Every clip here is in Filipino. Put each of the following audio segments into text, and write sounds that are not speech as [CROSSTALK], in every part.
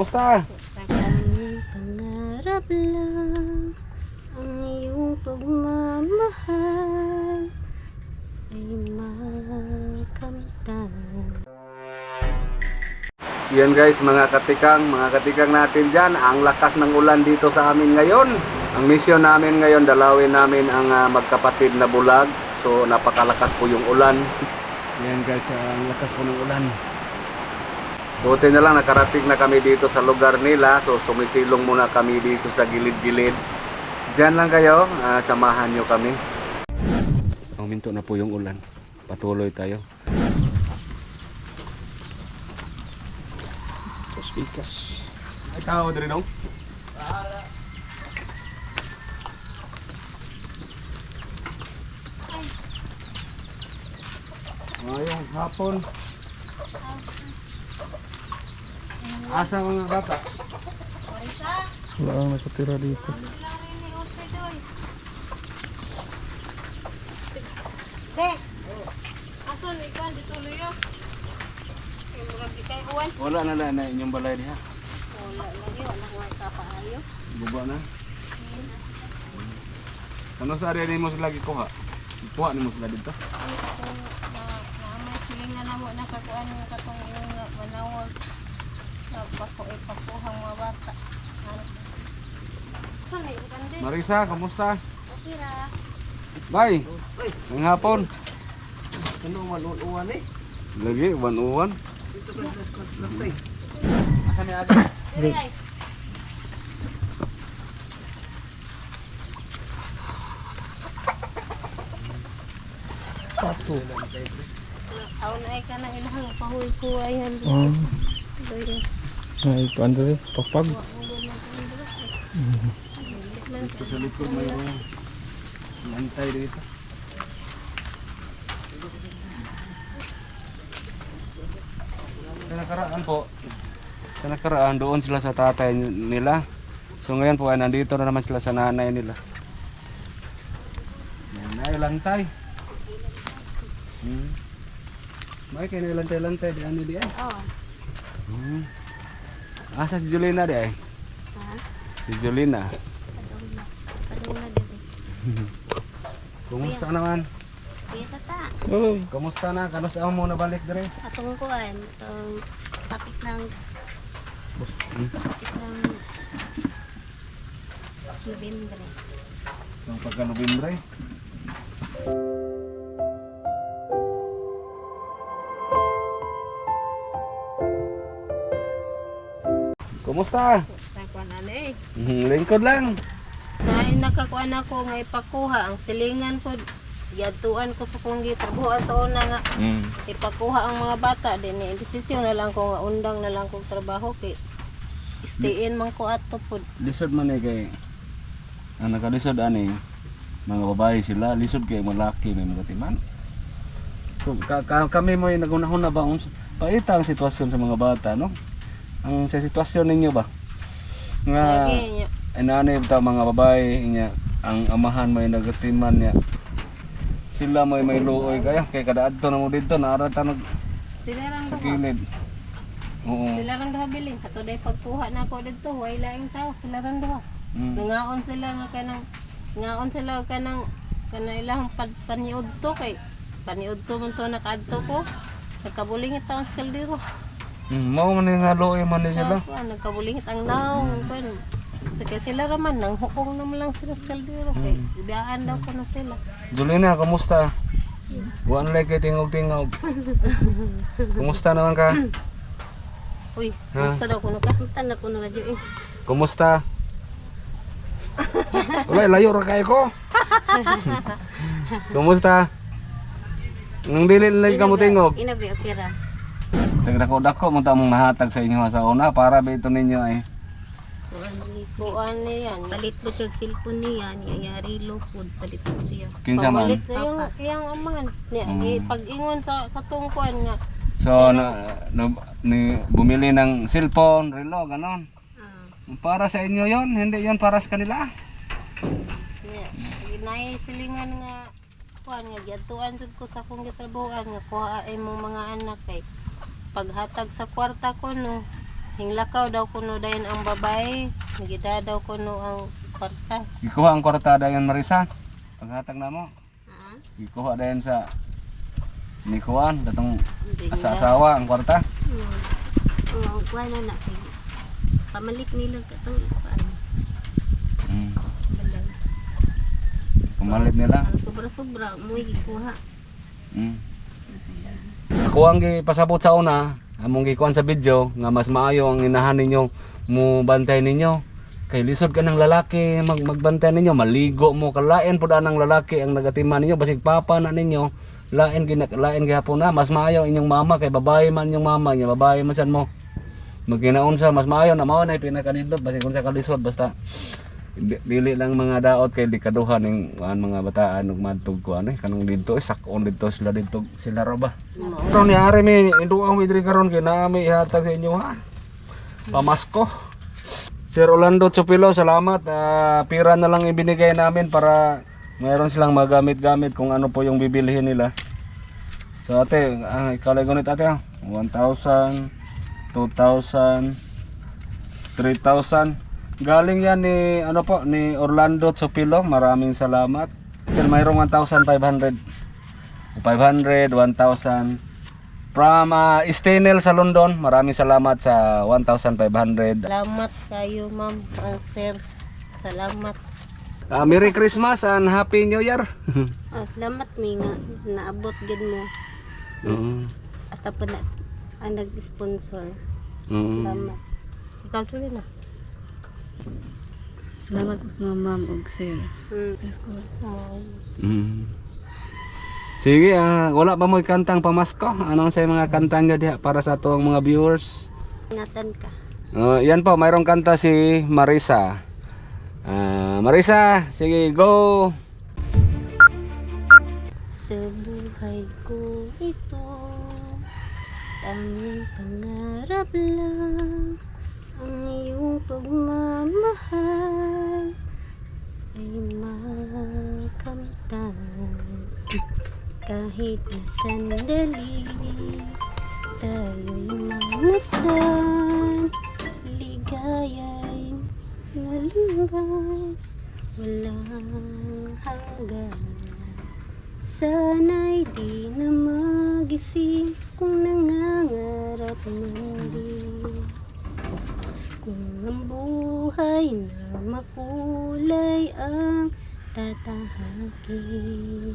Kumusta? Ang pangarap lang ang iyong pagmamahal ay makamtan. Yan guys, mga katikang, mga katikang natin dyan. Ang lakas ng ulan dito sa amin ngayon. Ang mission namin ngayon, dalawin namin ang ah, magkapatid na bulag. So, napakalakas po yung ulan. Yan guys, ang lakas po ng ulan. Buti na lang, nakarating na kami dito sa lugar nila. So, sumisilong muna kami dito sa gilid-gilid. Diyan lang kayo, ah, samahan nyo kami. Minto na po yung ulan. Patuloy tayo. Speakers. Ay, tao din no? Ngayong hapon. Asa mga bata? Wala ang nakatira dito. Wala na na na inyong balay diha. Wala lagi wala ko ka paayo. Buba na. Ano sa area nimo sila gikuha? Kuha nimo sila dito. Ay katong na naamay silingan na mo nakakuan ng katong inyong manawag. Marisa, kamusta? Okay ra. Bye. Ng hapon. Ano man uwan eh? Lagi, one-one. Dito ka sa school lang tay. Asa may aga? Diri ay. Pato. Aw na ay ka nang ilahang pahuy-huwayan. Oh, Diri. ay pandre, papag. Ito sa likod may mga antay dito. Sa nakaraan po, sa nakaraan doon sila sa tatay nila. So ngayon po ay nandito na naman sila sa nanay nila. Nanay lantay. Hmm. May kayo na lantay-lantay di ano di ay. Oh. Hmm. Asa si Julina di ay? Ha? Si Julina. Padula. Padula diri. Kumusta naman? Kita ta. Oh, Kumusta na? Kanusta mo na balik dire? Atong kuan, atong tapik ng tapik ng November. Sa pagka Nobyembre. Kumusta? Sa kuan eh. Mhm, Lingkod lang. Dahil nakakuan ako nga ipakuha ang silingan ko Yatuan ko sa kong gitrabuhan sa una nga Mm. ipakuha ang mga bata din eh. Desisyon na lang ko nga undang na lang kong trabaho kay stayin man ko ato pod. Lisod man eh kay ang nakalisod ani mga babae sila lisod kay malaki may mga timan. So, ka, ka, kami mo yung nagunahon na ba uns paita ang sitwasyon sa mga bata no? Ang sa sitwasyon ninyo ba? Nga ano yung ta mga babae niya ang amahan may nagatiman niya sila may may luoy kaya kay kada adto na mo dito naarata nag Sila lang sa gilid oo Sila lang daw bilin. Kato day pagkuha na ako dito, way laing tao sila lang daw. mm. Nangaon sila nga kanang ngaon sila kanang kana ilang pad, paniud to kay paniud to man to nakadto ko. Nagkabulingit taon sa kaldero. Mm. mao man nga luoy man ni sila Kuan, nagkabulingit ang naong kuan. Sa kay sila raman nang hukong naman lang sila sa kaldero kay ibiyaan daw ko na sila. Julina kumusta Buwan lang kay tingog-tingog [LAUGHS] Kumusta naman ka? Uy, gusto daw ko na ka. Gusto na na gadyo eh. Kumusta? Wala, layo ra kay ko. [LAUGHS] Kumusta? Nang dili lang ka mo tingog. Inabi okay ra. Dagdako-dako mo ta mong nahatag sa inyo sa una para ba ito ninyo ay. Kuan niyan. Palit mo siya cellphone niya, niyayari lupod, palit mo siya. Kinsa man. Palit sa iyong, iyang aman. Ni, Mm. pag-ingon sa katungkuan nga. So na, na, ni, bumili ng cellphone, relo, ganon. Ah, Para sa inyo 'yon, hindi 'yon para sa kanila. niya. Ginay silingan nga kuan nga giyatuan jud ko sa kong gitrabahoan nga kuha ay mong mga anak kay paghatag sa kwarta ko no hinglakaw daw kuno dayon ang babae, nagida daw kuno ang kwarta. Ikuha ang kwarta dayon Marisa. Paghatag na mo. Ah, Ikuha dayon sa ni Kuan, datong hindi asa-asawa ang kwarta. Hmm. Oo, kuha na na pamalik nila katong ikuan. Mm. Balay. Pumalit nila. Ang sobra-sobra mo ikuha. Mm. Ako ang gipasabot sa una, among gikuan sa video nga mas maayo ang inahan ninyo mo bantay ninyo. Kay lisod ka ng lalaki mag magbantay ninyo, maligo mo kalain pud anang lalaki ang nagatima ninyo basig papa na ninyo. Lain gina lain gihapon na mas maayo inyong mama kay babae man yung mama niya, babae man sad mo. Magkinaunsa mas maayo na mao na pinakanindot basig unsa ka lisod basta dili lang mga daot kay dikaduhan ning ang mga bataan ug madtog ko ano kanang didto eh, sakon didto sila didto sila ra ba karon ni ari mi induang mi diri karon kay naami ihatag sa inyo ha pamasko Sir Orlando Chupilo, salamat. Ah, pira na lang ibinigay namin para mayroon silang magamit-gamit kung ano po yung bibilihin nila. So ate, ikaw lang gunit ate. ah. 1,000, 2,000, 3,000. Galing yan ni ano po ni Orlando Chupilo. Maraming salamat. Then mayroong 1,500. 500, 1,000. From uh, Stenel sa London, maraming salamat sa 1,500. Salamat kayo, ma'am, ang sir. Salamat. Ah, Merry Christmas and Happy New Year. [LAUGHS] Ah, salamat mi nga naabot gid mo. Oo. At pa na ang nag-sponsor. Oo. Salamat. Ikaw tuloy na. Salamat mga ma'am ug sir. Oh. Mm. Sige, ah, wala ba mo kantang pamasko? Anong sa mga kantang diha para sa tuwang mga viewers? Ingatan ka. Oh, yan po, mayroong kanta si Marisa. Ah, Marisa, sige, go! Sa buhay ko ito, tanging pangarap lang ang iyong pagmamahal ay makamtan kahit na sandali tayo'y mamasdan ligaya'y malunggay. Walang hanggan. Sana'y di na magising kung nangangarap man din. Kung ang buhay na makulay ang tatahakin.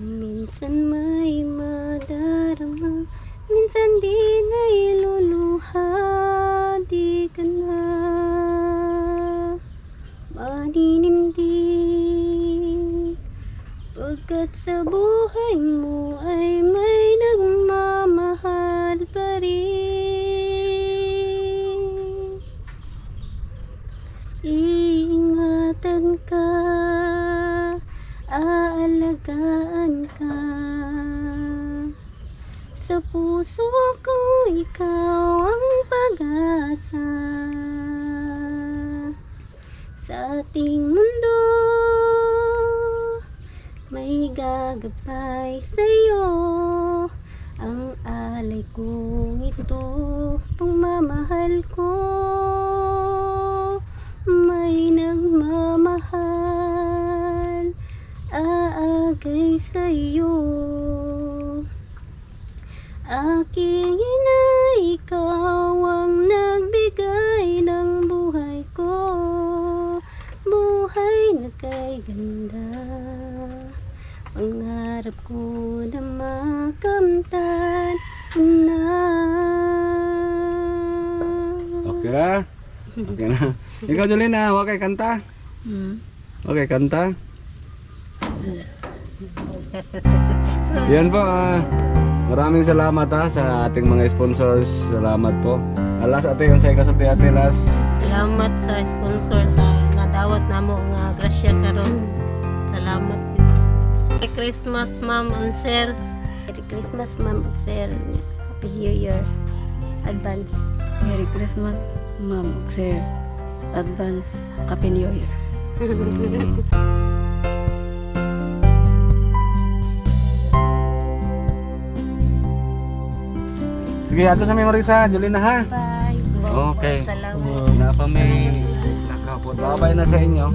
Minsan may madarama, minsan di na iluluha, di ka na maninindig. Pagkat sa buhay mo ay may ating mundo. May gagabay sa'yo ang alay kong ito pagmamahal ko. May nagmamahal aagay sa'yo. Aking Pangarap ko na makamtan na Okay na? Okay na. Ikaw, Jolina, huwag kay kanta. Hmm. Okay, kanta. Yan po, ah, maraming salamat ha, sa ating mga sponsors. Salamat po. Alas ate, yung sa ikasulti ate, last. Salamat sa sponsor sa nadawat namo nga grasya karon. Salamat. Merry Christmas, Ma'am and Sir. Merry Christmas, Ma'am and Sir. Happy New Year. Advance. Merry Christmas ma'am sir. Advance Happy New Year. [LAUGHS] Sige, ato sa may Marisa, Jolina ha. Bye. Okay. Salamat. Wow. Na pa may nakapot. Babay na sa inyo.